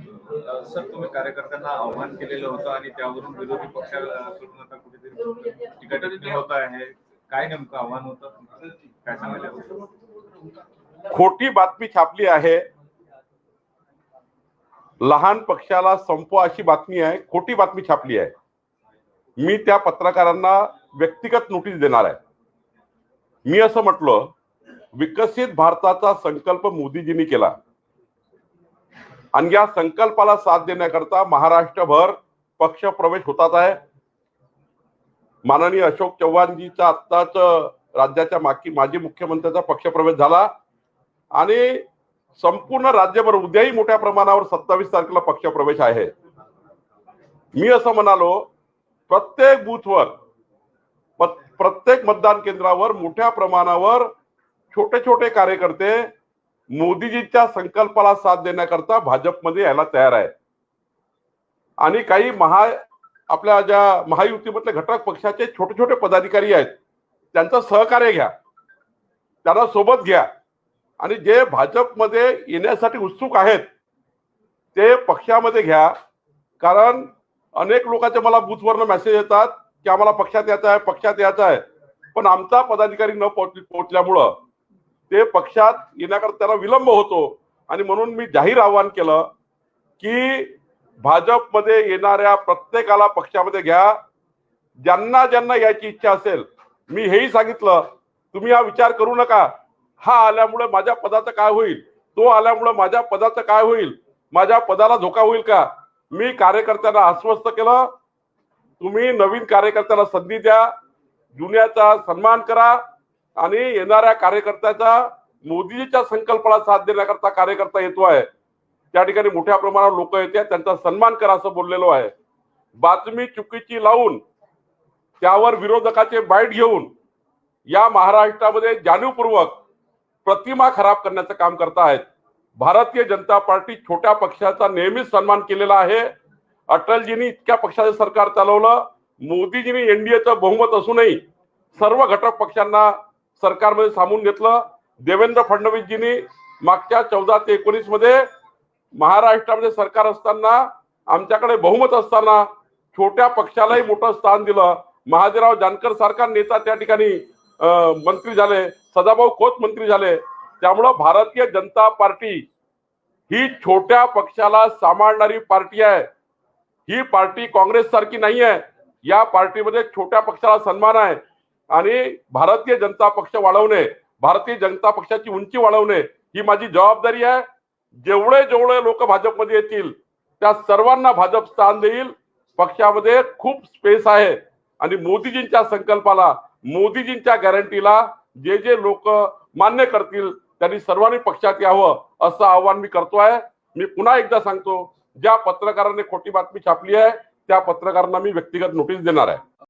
Sir तुम्ही कार्यकर्त्यांना आव्हान केलेलं होतं आणि त्यावरून विरोधी पक्षाकडून आता कुठेतरी टीका होत आहे. काय नेमकं आव्हान होतं? काय सांगायला खोटी बातमी छापली आहे. लहान पक्षाला संपवा अशी बातमी आहे. खोटी बातमी छापली आहे. मी त्या पत्रकारांना व्यक्तिगत नोटीस देणार आहे. मी असं म्हटलं विकसित भारताचा संकल्प मोदीजींनी केला. आणि या संकल्पाला साथ देण्याकरता महाराष्ट्रभर पक्ष प्रवेश होतात आहे. माननीय अशोक चव्हाणजीचा आत्ताच राज्याच्या माकी माजी मुख्यमंत्र्याचा पक्षप्रवेश झाला. आणि संपूर्ण राज्यभर उद्याही मोठ्या प्रमाणावर सत्तावीस तारखेला पक्षप्रवेश आहे. मी असं म्हणालो प्रत्येक बूथवर प्रत्येक मतदान केंद्रावर मोठ्या प्रमाणावर छोटे छोटे कार्यकर्ते मोदीजीच्या संकल्पाला साथ देण्याकरता भाजपमध्ये यायला तयार आहे आणि काही महा आपल्या ज्या महायुतीमधले घटक पक्षाचे छोटे छोटे पदाधिकारी आहेत त्यांचं सहकार्य घ्या. त्यांना सोबत घ्या. आणि जे भाजपमध्ये येण्यासाठी उत्सुक आहेत ते पक्षामध्ये घ्या. कारण अनेक लोकांचे मला बूथवरनं मेसेज येतात की आम्हाला पक्षात यायचं आहे पक्षात यायचं आहे. पण आमचा पदाधिकारी न पोहोच पोहोचल्यामुळं ते पक्षात येण्याकरता त्याला विलंब होतो. आणि म्हणून मी जाहीर आवाहन केलं की भाजपमध्ये येणाऱ्या प्रत्येकाला पक्षामध्ये घ्या. ज्यांना ज्यांना यायची इच्छा असेल मी हेही सांगितलं तुम्ही हा विचार करू नका. हा आल्यामुळे माझ्या पदाचं काय होईल? तो आल्यामुळे माझ्या पदाचं काय होईल? माझ्या पदाला धोका होईल का? मी कार्यकर्त्यांना आश्वस्त केलं. तुम्ही नवीन कार्यकर्त्याला संधी द्या. जुन्याचा सन्मान करा. आणि येणाऱ्या कार्यकर्त्याचा मोदीजीच्या संकल्पना साथ देण्याकरता कार्यकर्ता येतो आहे. त्या ठिकाणी मोठ्या प्रमाणावर लोक येते त्यांचा सन्मान करा असं बोललेलो आहे. बातमी चुकीची लावून त्यावर विरोधकाचे बाईट घेऊन या महाराष्ट्रामध्ये जाणीवपूर्वक प्रतिमा खराब करण्याचं काम करतायत भारतीय जनता पार्टी छोट्या पक्षाचा नेहमीच सन्मान केलेला आहे. अटलजींनी इतक्या पक्षाचं सरकार चालवलं. मोदीजींनी एनडीएचं बहुमत असूनही सर्व घटक पक्षांना सरकारमध्ये सामून घेतलं. देवेंद्र फडणवीसजींनी मागच्या चौदा ते एकोणीसमध्ये महाराष्ट्रामध्ये सरकार असताना आमच्याकडे बहुमत असताना छोट्या पक्षालाही मोठं स्थान दिलं. महादेवराव जानकर सारखा नेता त्या ठिकाणी मंत्री झाले. सदाभाऊ खोत मंत्री झाले. त्यामुळं भारतीय जनता पार्टी ही छोट्या पक्षाला सांभाळणारी पार्टी आहे. ही पार्टी काँग्रेस सारखी नाही आहे या पार्टीमध्ये छोट्या पक्षाला सन्मान आहे. आणि भारतीय जनता पक्ष वाढवणे भारतीय जनता पक्षाची उंची वाढवणे ही माझी जबाबदारी आहे. जेवढे जेवढे लोक भाजपमध्ये येतील त्या सर्वांना भाजप स्थान देईल. पक्षामध्ये खूप स्पेस आहे. आणि मोदीजींच्या संकल्पाला मोदीजींच्या गॅरंटीला जे जे लोक मान्य करतील त्यांनी सर्वांनी पक्षात यावं असं आव्हान मी करतोय मी पुन्हा एकदा सांगतो ज्या पत्रकारांनी खोटी बातमी छापली आहे त्या पत्रकारांना मी व्यक्तिगत नोटीस देणार आहे.